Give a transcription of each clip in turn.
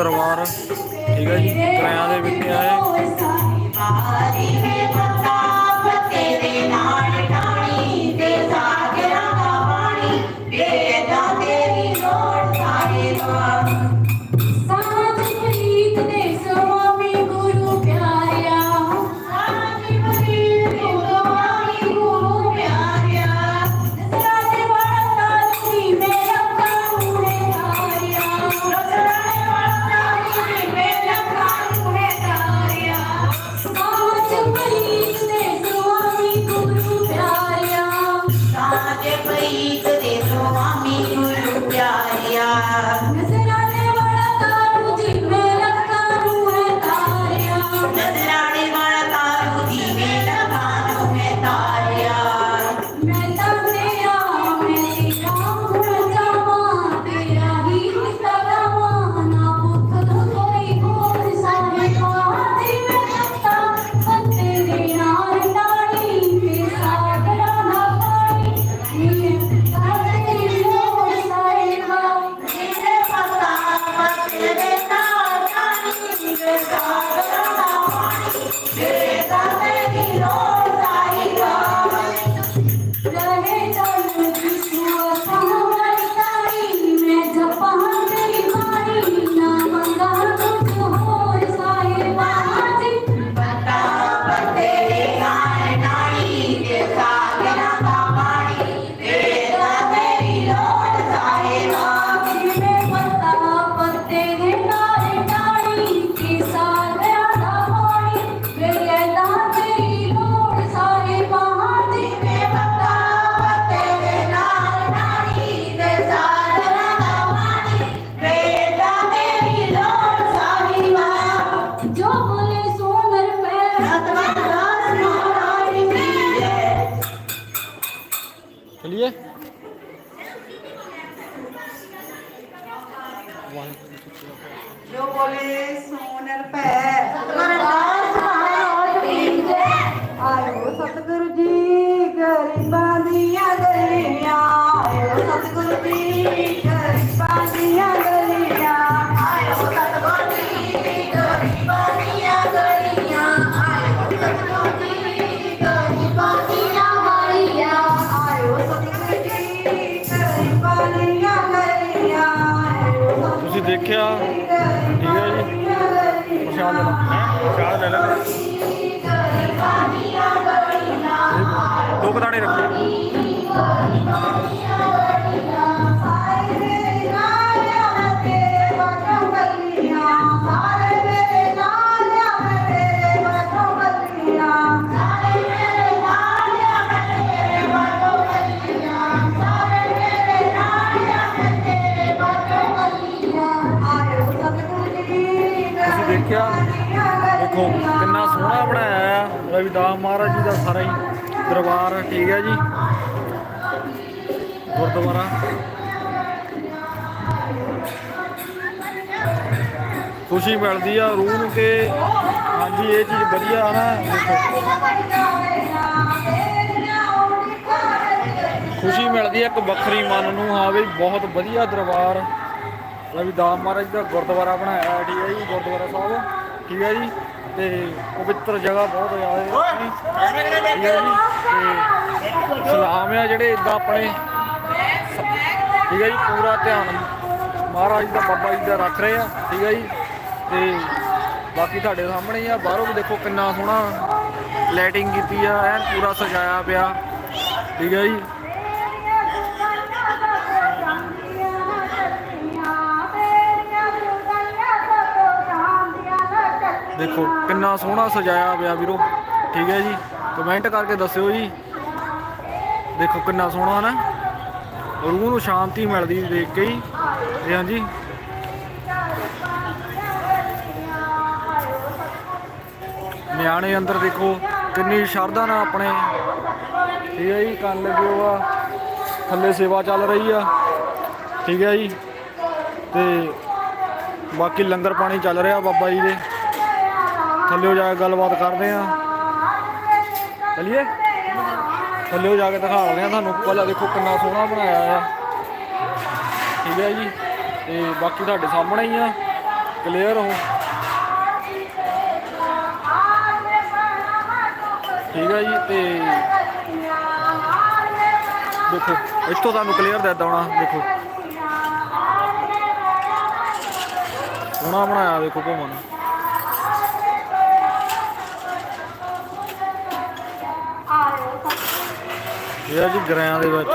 ਦਰਬਾਰ। ਠੀਕ ਹੈ ਜੀ। Bye. ਜੋ ਬੋਲੇ ਸੋਨਰ ਪੈ ਅਰਦਾਸ ਮਹਾਰਾਜ ਕੀ ਜੈ ਆਇਓ ਸਤਿਗੁਰੂ ਜੀ ਗਰੀਬਾਂ ਦੀਆਂ ਗਲੀਆਂ। ਆਇਓ ਸਤਿਗੁਰੂ ਜੀ। ਪ੍ਰਸ਼ਾਦ ਲੈ ਲਓ ਪ੍ਰਸ਼ਾਦ ਲੈ ਦੋ ਕਦਾਣੇ ਰੱਖੇ। ਦੇਖਿਆ। ਦੇਖੋ, ਕਿੰਨਾ ਸੋਹਣਾ ਬਣਾਇਆ ਆ। ਰਵਿਦਾਸ ਮਹਾਰਾਜ ਜੀ ਦਾ ਸਾਰਾ ਹੀ ਦਰਬਾਰ, ਠੀਕ ਹੈ ਜੀ। ਗੁਰਦੁਆਰਾ। ਖੁਸ਼ੀ ਮਿਲਦੀ ਆ ਰੂਹ ਨੂੰ ਕਿ ਹਾਂਜੀ, ਇਹ ਚੀਜ਼ ਵਧੀਆ ਆ ਨਾ। ਦੇਖੋ ਖੁਸ਼ੀ ਮਿਲਦੀ ਹੈ ਇੱਕ ਵੱਖਰੀ ਮਨ ਨੂੰ। ਹਾਂ ਵੀ ਬਹੁਤ ਵਧੀਆ ਦਰਬਾਰ। ਰਵਿਦਾਸ ਮਹਾਰਾਜ ਦਾ ਗੁਰਦੁਆਰਾ ਬਣਾਇਆ ਹੈ, ਠੀਕ ਹੈ ਜੀ ਗੁਰਦੁਆਰਾ ਸਾਹਿਬ। ਠੀਕ ਹੈ ਜੀ ਤੇ ਪਵਿੱਤਰ ਜਗ੍ਹਾ ਬਹੁਤ ਜ਼ਿਆਦਾ ਹੈ। ਠੀਕ ਹੈ ਜੀ ਤੇ ਸਲਾਮ ਆ ਜਿਹੜੇ ਇਦਾਂ ਆਪਣੇ। ਠੀਕ ਹੈ ਜੀ ਪੂਰਾ ਧਿਆਨ ਮਹਾਰਾਜ ਦਾ ਬਾਬਾ ਜੀ ਦਾ ਰੱਖ ਰਹੇ ਆ। ਠੀਕ ਹੈ ਜੀ ਤੇ ਬਾਕੀ ਤੁਹਾਡੇ ਸਾਹਮਣੇ ਆ। ਬਾਹਰੋਂ ਵੀ ਦੇਖੋ ਕਿੰਨਾ ਸੋਹਣਾ ਲਾਈਟਿੰਗ ਕੀਤੀ ਆ ਐਨ ਪੂਰਾ ਸਜਾਇਆ ਪਿਆ। ਠੀਕ ਹੈ ਜੀ ਦੇਖੋ, ਕਿੰਨਾ ਸੋਹਣਾ ਸਜਾਇਆ ਪਿਆ ਵੀਰੋ। ਠੀਕ ਹੈ ਜੀ। ਕਮੈਂਟ ਕਰਕੇ ਦੱਸਿਓ ਜੀ। ਦੇਖੋ, ਕਿੰਨਾ ਸੋਹਣਾ ਨਾ। ਰੂਹ ਨੂੰ ਸ਼ਾਂਤੀ ਮਿਲਦੀ ਦੇਖ ਕੇ ਹੀ। ਤੇ ਹਾਂਜੀ ਨਿਆਣੇ ਅੰਦਰ ਦੇਖੋ, ਕਿੰਨੀ ਸ਼ਰਧਾ ਨਾਲ ਆਪਣੇ। ਠੀਕ ਹੈ ਜੀ ਕੰਨ ਲੱਗੇ ਹੋ ਆ। ਥੱਲੇ ਸੇਵਾ ਚੱਲ ਰਹੀ ਆ। ਠੀਕ ਹੈ ਜੀ। ਤੇ ਬਾਕੀ ਲੰਗਰ ਪਾਣੀ ਚੱਲ ਰਿਹਾ ਬਾਬਾ ਜੀ ਦੇ। ਥੱਲੇ ਜਾ ਕੇ ਗੱਲਬਾਤ ਕਰਦੇ ਆ। ਚਲਿਏ? ਥੱਲੇ ਜਾ ਕੇ ਦਿਖਾ ਰਹੇ ਆ ਤੁਹਾਨੂੰ। ਪਹਿਲਾਂ ਦੇਖੋ ਕਿੰਨਾ ਸੋਹਣਾ ਬਣਾਇਆ ਆ। ਠੀਕ ਹੈ ਜੀ। ਤੇ ਬਾਕੀ ਤੁਹਾਡੇ ਸਾਹਮਣੇ ਹੀ ਆ। ਕਲੀਅਰ ਹੋ। ਠੀਕ ਹੈ ਜੀ, ਤੇ ਦੇਖੋ, ਇੱਥੋਂ ਤੁਹਾਨੂੰ ਕਲੀਅਰ ਦੱਸਦਾ ਹੋਣਾ, ਦੇਖੋ। ਸੋਹਣਾ ਬਣਾਇਆ, ਦੇਖੋ ਘੁੰਮਣ। ਇਹ ਜੀ ਗਰਾਂ ਦੇ ਵਿੱਚ।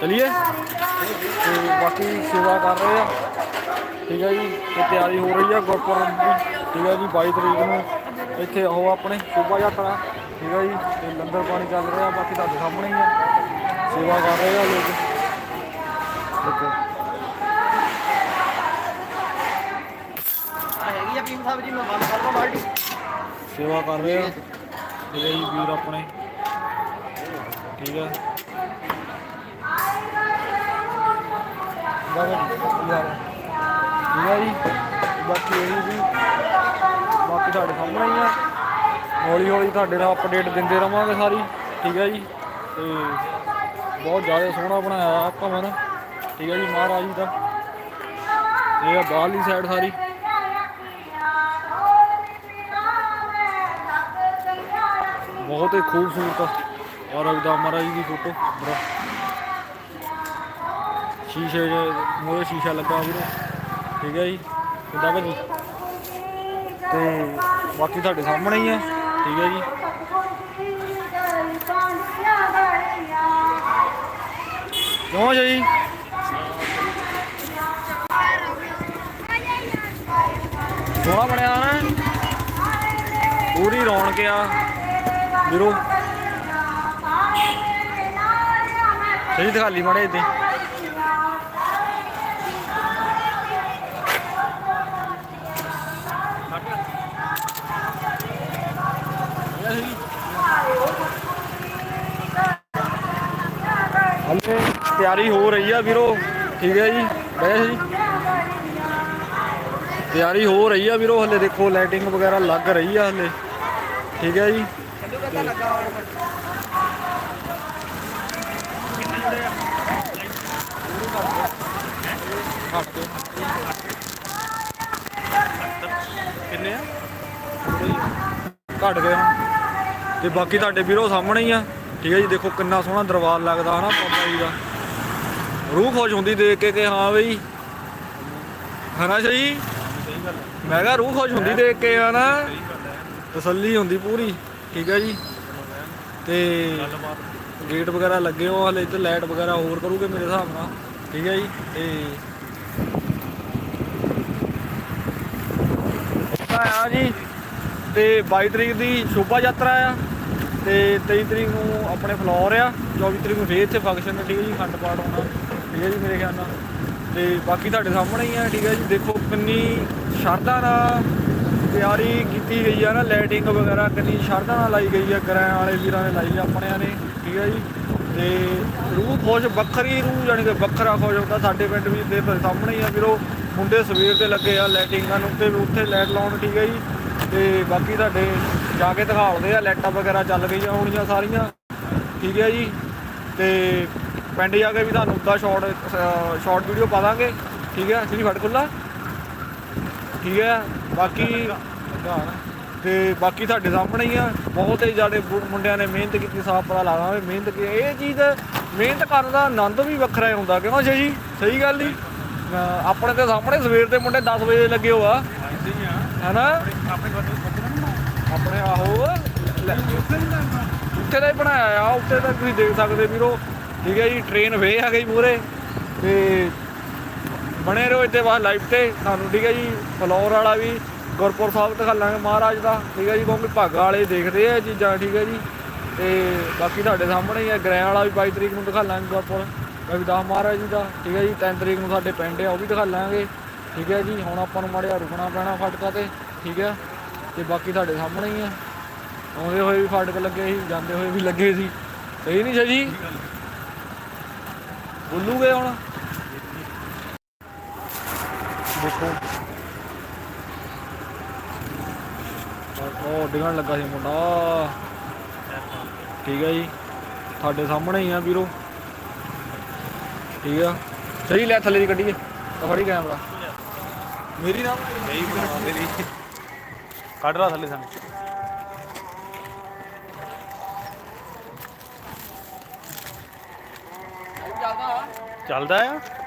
ਚਲਿਏ। ਬਾਕੀ ਸੇਵਾ ਕਰ ਰਹੇ ਆ। ਠੀਕ ਹੈ ਜੀ ਤੇ ਤਿਆਰੀ ਹੋ ਰਹੀ ਆ ਗੁਰਪੁਰਬ ਦੀ। ਠੀਕ ਹੈ ਜੀ 22 ਤਰੀਕ ਨੂੰ ਇੱਥੇ ਉਹ ਆਪਣੇ ਸ਼ੋਭਾ ਯਾਤਰਾ। ਠੀਕ ਹੈ ਜੀ ਤੇ ਲੰਗਰ ਪਾਣੀ ਚੱਲ ਰਿਹਾ ਬਾਕੀ ਤੁਹਾਡੇ ਸਾਹਮਣੇ ਹੀ ਆ। ਸੇਵਾ ਕਰ ਰਹੇ ਆ ਲੋਕ। ਦੇਖੋ। ਹੈਗੀ ਆ ਭੀਮ ਸਾਹਿਬ ਜੀ ਮੈਂ ਬੰਦ ਕਰਦਾ ਬਾਲਟੀ। ਸੇਵਾ ਕਰ ਰਹੇ ਆ। ਠੀਕ ਹੈ ਜੀ ਵੀਰ ਆਪਣੇ। ਠੀਕ ਹੈ ਠੀਕ ਹੈ ਜੀ? ਬਾਕੀ ਇਹ ਜੀ, ਬਾਕੀ ਤੁਹਾਡੇ ਸਾਹਮਣੇ ਹੀ ਆ। ਹੌਲੀ ਹੌਲੀ ਤੁਹਾਡੇ ਨਾਲ ਅਪਡੇਟ ਦਿੰਦੇ ਰਵਾਂਗੇ ਸਾਰੀ। ਠੀਕ ਹੈ ਜੀ? ਤੇ ਬਹੁਤ ਜ਼ਿਆਦਾ ਸੋਹਣਾ ਬਣਾਇਆ ਆ ਭਵਨ। ਠੀਕ ਹੈ ਜੀ, ਮਹਾਰਾਜ ਜੀ ਦਾ। ਇਹ ਆ ਬਾਹਰਲੀ ਸਾਈਡ ਸਾਰੀ। ਬਹੁਤ ਹੀ ਖੂਬਸੂਰਤ ਔਰ ਰਵਿਦਾਸ ਮਹਾਰਾਜ ਦੀ ਫੋਟੋ ਸ਼ੀਸ਼ੇ ਦੇ ਮੂਹਰੇ ਸ਼ੀਸ਼ਾ ਲੱਗਾ ਵੀਰੇ। ਠੀਕ ਹੈ ਜੀ। ਕਿੱਦਾਂ ਭਾਜੀ? ਤੇ ਬਾਕੀ ਤੁਹਾਡੇ ਸਾਹਮਣੇ ਹੀ ਹੈ ਠੀਕ ਹੈ ਜੀ। ਕਿਉਂ ਜੀ। ਸੋਹਣਾ ਬਣਿਆ ਨਾ। ਪੂਰੀ ਰੌਣਕ ਆ। ਵੀਰੋ। ਸਹੀ ਦਿਖਾ ਲਈ ਮੜੇ ਤੇ ਹਲੇ ਤਿਆਰੀ ਹੋ ਰਹੀ ਆ ਵੀਰੋ। ਠੀਕ ਹੈ ਜੀ। ਬਹਿ ਜੀ ਤਿਆਰੀ ਹੋ ਰਹੀ ਆ ਵੀਰੋ। ਹਲੇ ਦੇਖੋ ਲਾਈਟਿੰਗ ਵਗੈਰਾ ਲੱਗ ਰਹੀ ਆ ਹਲੇ। ਠੀਕ ਹੈ ਜੀ। ਕਿੰਨੇ ਆ? ਘਟ ਗਏ ਹੁਣ। ਤੇ ਬਾਕੀ ਤੁਹਾਡੇ ਵੀਰੋ ਸਾਹਮਣੇ ਹੀ ਆ। ਠੀਕ ਹੈ ਜੀ, ਦੇਖੋ ਕਿੰਨਾ ਸੋਹਣਾ ਦਰਬਾਰ ਲੱਗਦਾ ਹਨਾ, ਬਾਬਾ ਜੀ ਦਾ। ਰੂਹ ਖੁਸ਼ ਹੁੰਦੀ ਦੇਖ ਕੇ ਕਿ ਹਾਂ ਬਈ। ਹਨਾ ਜੀ ਮੈਂ ਕਿਹਾ ਰੂਹ ਖੁਸ਼ ਹੁੰਦੀ ਦੇਖ ਕੇ ਹਨਾ। ਤਸੱਲੀ ਹੁੰਦੀ ਪੂਰੀ। ਠੀਕ ਹੈ ਜੀ? ਤੇ ਗੇਟ ਵਗੈਰਾ ਲੱਗੇ ਹੋ ਹਲੇ ਇੱਥੇ ਲਾਈਟ ਵਗੈਰਾ ਹੋਰ ਕਰੂਗੇ ਮੇਰੇ ਹਿਸਾਬ ਨਾਲ। ਠੀਕ ਹੈ ਜੀ? ਤੇ ਆ ਜੀ, ਤੇ 22 ਤਰੀਕ ਦੀ ਸ਼ੋਭਾ ਯਾਤਰਾ ਆ, ਤੇ 23 ਤਰੀਕ ਨੂੰ ਆਪਣੇ ਫਲੋਰ ਆ 24 ਤਰੀਕ ਨੂੰ ਫੇਰ ਇੱਥੇ ਫੰਕਸ਼ਨ ਠੀਕ ਹੈ ਜੀ, ਖੰਡ ਪਾਠ ਹੋਣਾ। ਠੀਕ ਹੈ ਜੀ, ਮੇਰੇ ਖਿਆਲ ਨਾਲ। ਤੇ ਬਾਕੀ ਤੁਹਾਡੇ ਸਾਹਮਣੇ ਹੀ ਆ, ਠੀਕ ਹੈ ਜੀ, ਦੇਖੋ ਕਿੰਨੀ ਸ਼ਰਧਾ ਨਾਲ ਤਿਆਰੀ ਕੀਤੀ ਗਈ ਆ ਨਾ ਲਾਈਟਿੰਗ ਵਗੈਰਾ ਕਿੰਨੀ ਸ਼ਰਧਾ ਨਾਲ ਲਾਈ ਗਈ ਆ ਗਰਾਂ ਵਾਲੇ ਵੀਰਾਂ ਨੇ ਲਾਈ ਆ, ਆਪਣਿਆਂ ਨੇ, ਠੀਕ ਹੈ ਜੀ। ਤੇ ਰੂਹ ਖੁਸ਼ ਵੱਖਰੀ ਰੂਹ, ਜਾਣੀ ਕਿ ਵੱਖਰਾ ਖੁਸ਼ ਹੁੰਦਾ, ਸਾਡੇ ਪਿੰਡ ਵੀ ਦੇ ਸਾਹਮਣੇ ਹੀ ਆ ਵੀਰੋ, ਮੁੰਡੇ ਸਵੇਰ ਦੇ ਲੱਗੇ ਆ ਲਾਈਟਿੰਗਾਂ ਨੂੰ ਤੇ ਉੱਥੇ ਲਾਈਟ ਲਾਉਣ, ਠੀਕ ਹੈ ਜੀ। ਤੇ ਬਾਕੀ ਤੁਹਾਡੇ ਜਾ ਕੇ ਦਿਖਾਉਂਦੇ ਆ, ਲਾਈਟਾਂ ਵਗੈਰਾ ਚੱਲ ਗਈਆਂ ਹੋਣੀਆਂ ਸਾਰੀਆਂ, ਠੀਕ ਹੈ ਜੀ। ਤੇ ਪਿੰਡ ਜਾ ਕੇ ਵੀ ਤੁਹਾਨੂੰ ਉੱਦਾਂ ਸ਼ਾਰਟ ਸ਼ਾਰਟ ਵੀਡੀਓ ਪਾ ਦਾਂਗੇ, ਠੀਕ ਹੈ ਸ੍ਰੀ ਫੜ ਖੁੱਲਾ ਠੀਕ ਹੈ ਬਾਕੀ ਤੇ ਬਾਕੀ ਤੁਹਾਡੇ ਸਾਹਮਣੇ ਹੀ ਆ। ਬਹੁਤ ਹੀ ਜ਼ਿਆਦਾ ਮੁੰਡਿਆਂ ਨੇ ਮਿਹਨਤ ਕੀਤੀ ਸਾਫ਼ ਪਤਾ ਲੱਗਦਾ ਮਿਹਨਤ ਕੀ ਇਹ ਚੀਜ਼ ਮਿਹਨਤ ਕਰਨ ਦਾ ਆਨੰਦ ਵੀ ਵੱਖਰਾ ਹੀ ਹੁੰਦਾ ਕਿਉਂ ਜੀ? ਸਹੀ ਗੱਲ ਨਹੀਂ ਆਪਣੇ ਤੇ ਸਾਹਮਣੇ ਸਵੇਰ ਦੇ ਮੁੰਡੇ 10 ਵਜੇ ਲੱਗੇ ਹੋ ਆ ਹੈਨਾ? ਆਪਣੇ ਆਹੋ। ਲੈ, ਉੱਥੇ ਦਾ ਬਣਾਇਆ ਆ ਉੱਥੇ ਤਾਂ ਤੁਸੀਂ ਦੇਖ ਸਕਦੇ ਵੀਰੋ। ਠੀਕ ਹੈ ਜੀ ਟ੍ਰੇਨ ਵੇ ਆ ਗਈ ਮੂਰੇ ਤੇ ਬਣੇ ਰਹੋ ਇੱਥੇ ਬਾਅਦ ਲਾਈਵ ਤੇ। ਸਾਨੂੰ ਠੀਕ ਹੈ ਜੀ ਫਲੋਰ ਵਾਲਾ ਵੀ ਗੁਰਪੁਰ ਸਾਹਿਬ ਦਿਖਾ ਲਾਂਗੇ ਮਹਾਰਾਜ ਦਾ। ਠੀਕ ਹੈ ਜੀ ਕਿਉਂਕਿ ਭਾਗਾ ਵਾਲੇ ਦੇਖਦੇ ਆ ਚੀਜ਼ਾਂ ਠੀਕ ਹੈ ਜੀ। ਤੇ ਬਾਕੀ ਤੁਹਾਡੇ ਸਾਹਮਣੇ ਹੀ ਹੈ ਗ੍ਰਹਿ ਵਾਲਾ ਵੀ 22 ਤਰੀਕ ਨੂੰ ਦਿਖਾ ਲਾਂਗੇ ਗੁਰਪੁਰ ਰਵਿਦਾਸ ਮਹਾਰਾਜ ਜੀ ਦਾ ਠੀਕ ਹੈ ਜੀ 3 ਤਰੀਕ ਨੂੰ ਸਾਡੇ ਪਿੰਡ ਆ ਉਹ ਵੀ ਦਿਖਾ ਲਾਂਗੇ। ਠੀਕ ਹੈ ਜੀ ਹੁਣ ਆਪਾਂ ਨੂੰ ਮਾੜਿਆ ਰੁਕਣਾ ਪੈਣਾ ਫਟਕਾ ਤੇ ਠੀਕ ਹੈ। ਤੇ ਬਾਕੀ ਤੁਹਾਡੇ ਸਾਹਮਣੇ ਹੀ ਆ ਆਉਂਦੇ ਹੋਏ ਵੀ ਫਾਟਕ ਲੱਗੇ ਸੀ ਜਾਂਦੇ ਹੋਏ ਵੀ ਲੱਗੇ ਸੀ। ਸਹੀ ਨਹੀਂ ਜੀ ਬੋਲੂਗੇ ਹੁਣ? ਦੇਖੋ। ਉਹ ਡਿਗਣ ਲੱਗਾ ਸੀ ਮੁੰਡਾ। ਠੀਕ ਹੈ ਜੀ। ਤੁਹਾਡੇ ਸਾਹਮਣੇ ਹੀ ਆ ਵੀਰੋ। ਠੀਕ ਆ। ਸਹੀ ਲੈ ਥੱਲੇ ਦੀ ਕੱਢੀਏ ਤਾਂ ਫੜੀ ਕੈਮਰਾ ਮੇਰੀ ਨਾ। ਨਹੀਂ, ਬਣਾ ਮੇਰੀ ਕੱਢ ਲਾ ਥੱਲੇ ਸਾਨੂੰ। ਚੱਲਦਾ ਆ।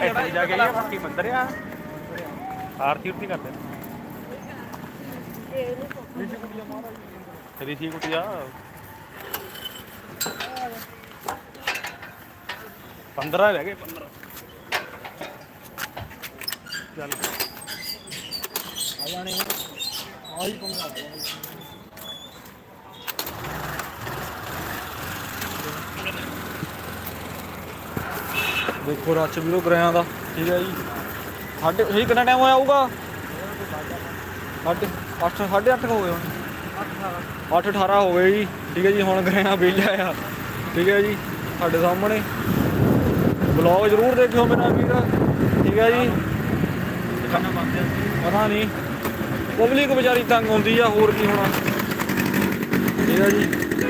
ਇੱਥੇ ਜਾ ਕੇ ਆਈਏ ਬਾਕੀ ਮੰਦਰ ਆ। ਆਰਤੀ ਉਰਤੀ ਕਰਦੇ ਰਿਸ਼ੀ ਕੁਟਿਆ ਪੰਦਰਾਂ ਰਹਿ ਗਏ 15 ਚੱਲ। ਆ ਜਾਣੇ ਆਹੀ ਪੰਗਾ ਦੇਖੋ ਰੱਛ ਵੀਰੋ ਗਰਿਆਂ ਦਾ। ਠੀਕ ਹੈ ਜੀ। ਸਾਡੇ ਸਹੀ ਕਿੰਨਾ ਟਾਈਮ ਹੋਇਆ ਹੋਊਗਾ? ਸਾਢੇ ਅੱਠ ਸਾਢੇ ਅੱਠ ਕੁ ਹੋ ਗਏ ਹੁਣ। 8 18 ਹੋ ਗਏ ਜੀ। ਠੀਕ ਹੈ ਜੀ, ਹੁਣ ਗਰਿਆਂ ਵਿਹਲਿਆ ਆ। ਠੀਕ ਹੈ ਜੀ, ਸਾਡੇ ਸਾਹਮਣੇ। ਬਲੌਗ ਜ਼ਰੂਰ ਦੇਖਿਓ ਮੇਰਾ ਵੀਰ। ਠੀਕ ਹੈ ਜੀ। ਪਤਾ ਨਹੀਂ। ਪਬਲਿਕ ਵਿਚਾਰੀ ਤੰਗ ਹੁੰਦੀ ਆ, ਹੋਰ ਕੀ ਹੋਣਾ। ਠੀਕ ਹੈ ਜੀ,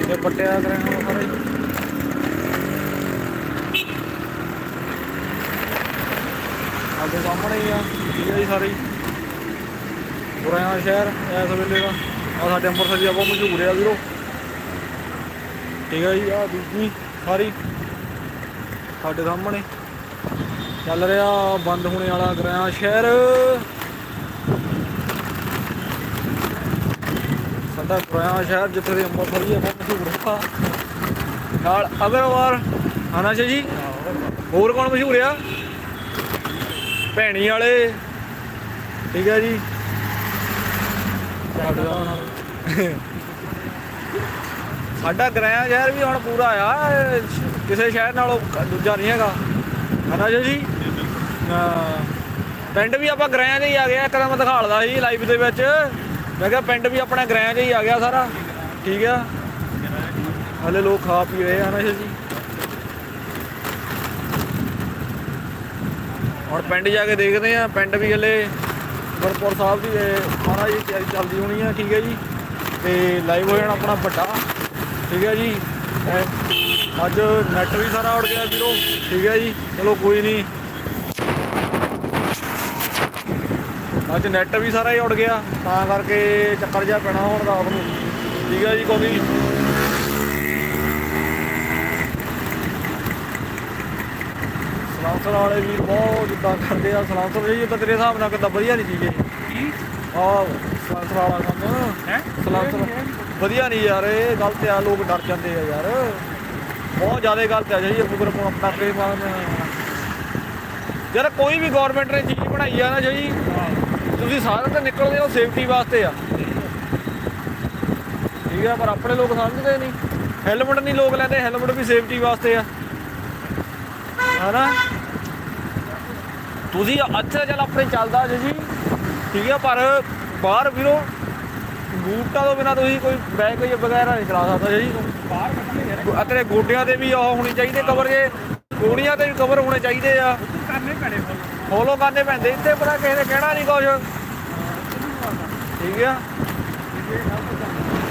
ਤੇ ਪੱਟਿਆ ਕਰਾਂਗਾ ਸਾਰਾ ਸਾਡੇ ਸਾਹਮਣੇ ਹੀ ਆ, ਠੀਕ ਹੈ ਜੀ ਸਾਰੇ। ਬੁਰਾਇਆ ਸ਼ਹਿਰ, ਇਸ ਵੇਲੇ ਦਾ। ਆ ਸਾਡੇ ਅੰਮ੍ਰਿਤਸਰ ਦੀ ਬਹੁਤ ਮਸ਼ਹੂਰ ਆ ਵੀਰੋ। ਠੀਕ ਹੈ ਜੀ ਆ ਦੂਜੀ ਸਾਰੀ ਸਾਡੇ ਸਾਹਮਣੇ ਚੱਲ ਰਿਹਾ ਬੰਦ ਹੋਣੇ ਵਾਲਾ ਗਰਿਆ ਸ਼ਹਿਰ। ਸਾਡਾ ਗਰਿਆ ਸ਼ਹਿਰ ਜਿੱਥੇ ਦੇ ਅੰਮ੍ਰਿਤਸਰ ਹੀ ਆ ਬਹੁਤ ਮਸ਼ਹੂਰ ਆ। ਨਾਲ ਅਗਰਵਾਲ। ਹਨਾ ਜੀ ਹੋਰ ਕੌਣ ਮਸ਼ਹੂਰ ਆ? ਭੈਣੀ ਵਾਲੇ। ਠੀਕ ਹੈ ਜੀ। ਸਾਡੇ ਸਾਡਾ ਗ੍ਰਿਆ ਸ਼ਹਿਰ ਵੀ ਹੁਣ ਪੂਰਾ ਆ। ਕਿਸੇ ਸ਼ਹਿਰ ਨਾਲੋਂ ਦੂਜਾ ਨਹੀਂ ਹੈਗਾ। ਹਨਾ ਜੀ ਪਿੰਡ ਵੀ ਆਪਾਂ ਗ੍ਰਿਆਂ 'ਚ ਹੀ ਆ ਗਿਆ ਇੱਕ ਤਾਂ ਮੈਂ ਦਿਖਾਲਦਾ ਸੀ ਲਾਈਵ ਦੇ ਵਿੱਚ। ਮੈਂ ਕਿਹਾ ਪਿੰਡ ਵੀ ਆਪਣਾ ਗ੍ਰਿਆਂ 'ਚ ਹੀ ਆ ਗਿਆ ਸਾਰਾ। ਠੀਕ ਆ। ਹਲੇ ਲੋਕ ਖਾ ਪੀ ਰਹੇ ਆ ਨਾ ਜੀ? ਹੁਣ ਪਿੰਡ ਜਾ ਕੇ ਦੇਖਦੇ ਆ ਪਿੰਡ ਵੀ ਹਲੇ ਗੁਰਪੁਰ ਸਾਹਿਬ ਦੀ, ਇਹ ਮਹਾਰਾਜ ਦੀ ਤਿਆਰੀ ਚੱਲਦੀ ਹੋਣੀ ਆ, ਠੀਕ ਹੈ ਜੀ? ਤੇ ਲਾਈਵ ਹੋ ਜਾਣਾ ਆਪਣਾ ਵੱਡਾ, ਠੀਕ ਹੈ ਜੀ? ਅੱਜ ਨੈਟ ਵੀ ਸਾਰਾ ਉੜ ਗਿਆ ਵੀਰੋ, ਠੀਕ ਹੈ ਜੀ? ਚਲੋ ਕੋਈ ਨਹੀਂ। ਅੱਜ ਨੈਟ ਵੀ ਸਾਰਾ ਹੀ ਉੜ ਗਿਆ, ਤਾਂ ਕਰਕੇ ਚੱਕਰ ਜਿਹਾ ਪੈਣਾ ਹੁਣ ਰਾਤ ਨੂੰ, ਠੀਕ ਹੈ ਜੀ ਕਿਉਂਕਿ ਸਲਾਂਸਰ ਵਾਲੇ ਵੀ ਬਹੁਤ ਜਿੱਦਾਂ ਕਰਦੇ ਆ ਸਲਾਂਸਰ ਜੀ ਤਾਂ ਤੇਰੇ ਹਿਸਾਬ ਨਾਲ ਕਿੱਦਾਂ ਵਧੀਆ ਨਹੀਂ ਇਹ ਆਹ ਸਲਾਂਸਰ ਵਾਲਾ ਕੰਮ। ਹੈ? ਸਲਾਂਸਰ ਵਧੀਆ ਨਹੀਂ ਯਾਰ ਇਹ ਗਲਤ ਆ ਲੋਕ ਡਰ ਜਾਂਦੇ ਆ ਯਾਰ। ਬਹੁਤ ਜ਼ਿਆਦਾ ਗਲਤ ਆ ਜੀ ਫੁਕਰ ਪਟਾਕੇ ਮਾਰਨ ਯਾਰ ਕੋਈ ਵੀ ਗਵਰਨਮੈਂਟ ਨੇ ਚੀਜ਼ ਬਣਾਈ ਆ ਨਾ ਜੀ ਤੁਸੀਂ ਸਾਰੇ ਤਾਂ ਨਿਕਲਦੇ ਹੋ ਸੇਫਟੀ ਵਾਸਤੇ ਆ। ਠੀਕ ਆ ਪਰ ਆਪਣੇ ਲੋਕ ਸਮਝਦੇ ਨਹੀਂ। ਹੈਲਮਟ ਨਹੀਂ ਲੋਕ ਲੈਂਦੇ ਹੈਲਮਟ ਵੀ ਸੇਫਟੀ ਵਾਸਤੇ ਆ। ਹਨਾ? ਤੁਸੀਂ ਅੱਛਾ ਚੱਲ ਆਪਣੇ ਚੱਲਦਾ ਜੀ ਜੀ ਠੀਕ ਆ ਪਰ ਬਾਹਰ ਵੀਰੋ ਬੂਟਾਂ ਤੋਂ ਬਿਨਾ ਤੁਸੀਂ ਕੋਈ ਬੈਗ ਕੋਈ ਵਗੈਰਾ ਨਹੀਂ ਚਲਾ ਸਕਦਾ ਜੀ। ਬਾਹਰ ਕੱਢਣੇ ਤੇਰੇ ਗੋਡਿਆਂ ਤੇ ਵੀ ਉਹ ਹੋਣੀ ਚਾਹੀਦੀ ਕਵਰ ਜੇ ਗੋੜੀਆਂ ਤੇ ਵੀ ਕਵਰ ਹੋਣੇ ਚਾਹੀਦੇ ਆ। ਕਰਨੇ ਪੈਣੇ ਫੋਲੋ। ਕਰਨੇ ਪੈਂਦੇ ਇੱਥੇ ਪਤਾ ਕਿਸੇ ਨੇ ਕਹਿਣਾ ਨਹੀਂ ਕੁਝ ਠੀਕ ਆ?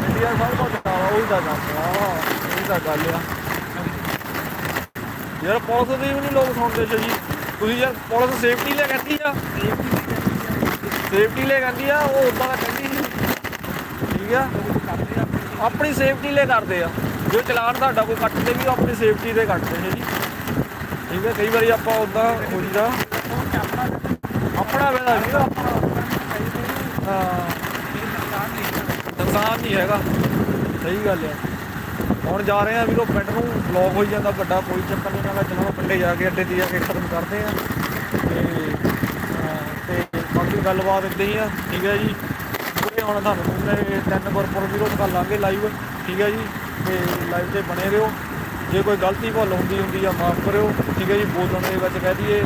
ਇੰਡੀਆ ਸਭ ਤੋਂ ਟਕਾਵਾ ਉਹੀ ਕੰਮ ਆ ਉਹੀ ਤਾਂ ਗੱਲ ਆ। ਯਾਰ ਪੁਲਿਸ ਦੀ ਵੀ ਨਹੀਂ ਲੋਕ ਸੁਣਦੇ ਸੀ ਜੀ। ਤੁਸੀਂ ਯਾਰ ਪੁਲਿਸ ਸੇਫਟੀ ਲੈ ਕਹਿੰਦੀ ਆ? ਸੇਫਟੀ ਲੈ ਕਹਿੰਦੀ ਆ, ਉਹ ਉਦਾਂ ਦਾ ਕਹਿੰਦੀ ਸੀ। ਠੀਕ ਆ? ਆਪਣੀ ਸੇਫਟੀ ਲਈ ਕਰਦੇ ਆ। ਜੋ ਚਲਾਨ ਤੁਹਾਡਾ ਕੋਈ ਕੱਟਦੇ ਵੀ, ਉਹ ਆਪਣੀ ਸੇਫਟੀ ਤੇ ਕੱਟਦੇ ਨੇ ਜੀ। ਠੀਕ ਹੈ ਕਈ ਵਾਰੀ ਆਪਾਂ ਉਦਾਂ ਹੋ ਜੀਦਾ। ਆਪਣਾ ਵੇਲਾ ਨਹੀਂ ਆਪਣਾ ਹਾਂ। ਨੁਕਸਾਨ ਨਹੀਂ ਹੈਗਾ। ਸਹੀ ਗੱਲ ਹੈ ਹੁਣ ਜਾ ਰਹੇ ਆ ਵੀਰੋ ਪਿੰਡ ਨੂੰ ਬਲੌਕ ਹੋਈ ਜਾਂਦਾ ਵੱਡਾ ਕੋਈ ਚੱਕਰ ਨਹੀਂ ਹੈਗਾ ਚਲੋ ਪਿੰਡੇ ਜਾ ਕੇ ਅੱਡੇ ਤੇ ਜਾ ਕੇ ਖਤਮ ਕਰਦੇ ਆ। ਤੇ ਹਾਂ, ਤੇ ਬਾਕੀ ਗੱਲਬਾਤ ਇਦਾਂ ਹੀ ਆ ਠੀਕ ਹੈ ਜੀ? ਪੂਰੇ ਹੁਣ ਤੁਹਾਨੂੰ ਪੂਰੇ ਤਿੰਨ ਗੁਰਪੁਰ ਵੀਰੋ ਦਿਖਾ ਲਾਂਗੇ ਲਾਈਵ ਠੀਕ ਹੈ ਜੀ? ਤੇ ਲਾਈਵ ਤੇ ਬਣੇ ਰਹੋ। ਜੇ ਕੋਈ ਗਲਤੀ ਭੁੱਲ ਹੁੰਦੀ ਹੁੰਦੀ ਆ ਮਾਫ ਕਰਿਓ ਠੀਕ ਹੈ ਜੀ? ਬੋਲਣ ਦੇ ਵਿੱਚ ਕਹਿ ਦਈਏ।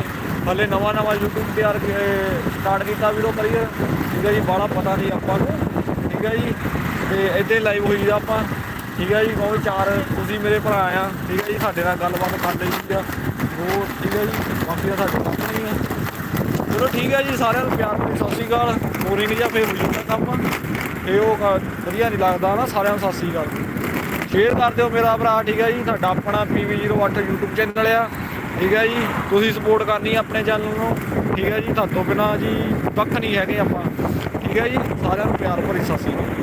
ਹਲੇ ਨਵਾਂ ਨਵਾਂ YouTube ਤਿਆਰ ਸਟਾਰਟ ਕੀਤਾ ਵੀਰੋ ਕਰੀਏ। ਠੀਕ ਹੈ ਜੀ? ਬਾਹਲਾ ਪਤਾ ਨਹੀਂ ਆਪਾਂ ਨੂੰ ਠੀਕ ਹੈ ਜੀ? ਤੇ ਇੱਥੇ ਲਾਈਵ ਹੋਈ ਦਾ ਆਪਾਂ। ਠੀਕ ਹੈ ਜੀ, ਬਹੁਤ ਚਾਰ ਤੁਸੀਂ ਮੇਰੇ ਭਰਾ ਆ। ਠੀਕ ਹੈ ਜੀ, ਸਾਡੇ ਨਾਲ ਗੱਲਬਾਤ ਕਰ ਲਈ ਆ। ਉਹ ਠੀਕ ਹੈ ਜੀ, ਬਾਕੀ ਸਾਡੇ ਸਾਡੀ ਨਹੀਂ ਹੈ ਚਲੋ ਠੀਕ ਹੈ ਜੀ, ਸਾਰਿਆਂ ਨੂੰ ਪਿਆਰ ਭਰੀ ਸਤਿ ਸ਼੍ਰੀ ਅਕਾਲ। ਬੋਰਿੰਗ ਜਿਹਾ ਫੇਰ ਹੋ ਜਾਂਦਾ ਕੰਮ। ਇਹ ਉਹ ਵਧੀਆ ਨਹੀਂ ਲੱਗਦਾ ਨਾ, ਸਾਰਿਆਂ ਨੂੰ ਸਤਿ ਸ਼੍ਰੀ ਅਕਾਲ। ਸ਼ੇਅਰ ਕਰ ਦਿਓ ਮੇਰਾ ਭਰਾ, ਠੀਕ ਹੈ ਜੀ, ਸਾਡਾ ਆਪਣਾ PV08 YouTube ਚੈਨਲ ਆ। ਠੀਕ ਹੈ ਜੀ, ਤੁਸੀਂ ਸਪੋਰਟ ਕਰਨੀ ਆਪਣੇ ਚੈਨਲ ਨੂੰ। ਠੀਕ ਹੈ ਜੀ, ਤੁਹਾਡੇ ਤੋਂ ਬਿਨਾ ਜੀ ਵੱਖ ਨਹੀਂ ਹੈਗੇ ਆਪਾਂ। ਠੀਕ ਹੈ ਜੀ, ਸਾਰਿਆਂ ਨੂੰ ਪਿਆਰ ਭਰੀ ਸਤਿ ਸ਼੍ਰੀ ਅਕਾਲ।